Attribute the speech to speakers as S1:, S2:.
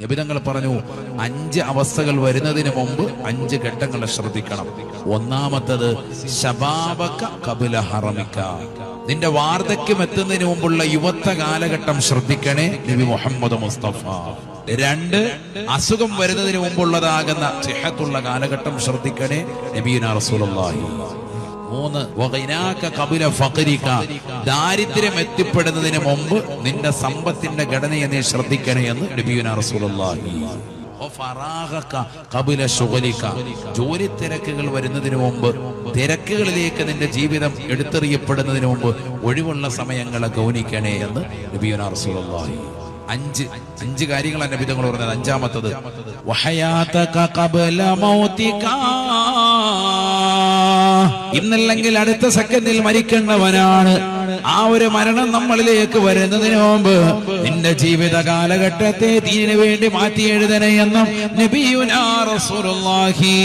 S1: നിബിതങ്ങൾ പറഞ്ഞു അഞ്ച് അവസ്ഥകൾ വരുന്നതിന് മുമ്പ് അഞ്ച് ഘട്ടങ്ങൾ ശ്രദ്ധിക്കണം. ഒന്നാമത്തത് ശബാപക കപില ഹറമിക്ക. നിന്റെ വാർദ്ധക്യം എത്തുന്നതിന് മുമ്പുള്ള യുവത്വ കാലഘട്ടം ശ്രദ്ധിക്കണേ നബി മുഹമ്മദ് മുസ്തഫ. രണ്ട് അസുഖം വരുന്നതിന് മുമ്പുള്ളതാകുന്ന സിഹത്തുള്ള കാലഘട്ടം ശ്രദ്ധിക്കണേ നബീന റസൂലുള്ളാഹി. മൂന്ന്. കബില ഫഖരിക. ദാരിദ്ര്യം എത്തിപ്പെടുന്നതിന് മുമ്പ് നിന്റെ സമ്പത്തിന്റെ ഘടനയെ നീ ശ്രദ്ധിക്കണേ എന്ന് നബിയുന റസൂലുള്ളാഹി. ജോലി തിരക്കുകൾ വരുന്നതിന് മുമ്പ് തിരക്കുകളിലേക്ക് നിന്റെ ജീവിതം എടുത്തെറിയപ്പെടുന്നതിന് മുമ്പ് ഒഴിവുള്ള സമയങ്ങളെ ഗൗനിക്കണേ എന്ന് നബിയുന റസൂലുള്ളാഹി. അഞ്ച്. അഞ്ച് കാര്യങ്ങളാണ് നബിതങ്ങൾ പറഞ്ഞത്. അഞ്ചാമത്തത്. വഹയാതക കബല ഇന്നല്ലെങ്കിൽ അടുത്ത സെക്കൻഡിൽ മരിക്കേണ്ടവനാണ് ആ ഒരു മരണം നമ്മളിലേക്ക് വരുന്നതിന് മുമ്പ് നിന്റെ ജീവിത കാലഘട്ടത്തെ തീരിനു വേണ്ടി മാറ്റി എഴുതണേ എന്നും നബിയുനാ റസൂലുള്ളാഹി.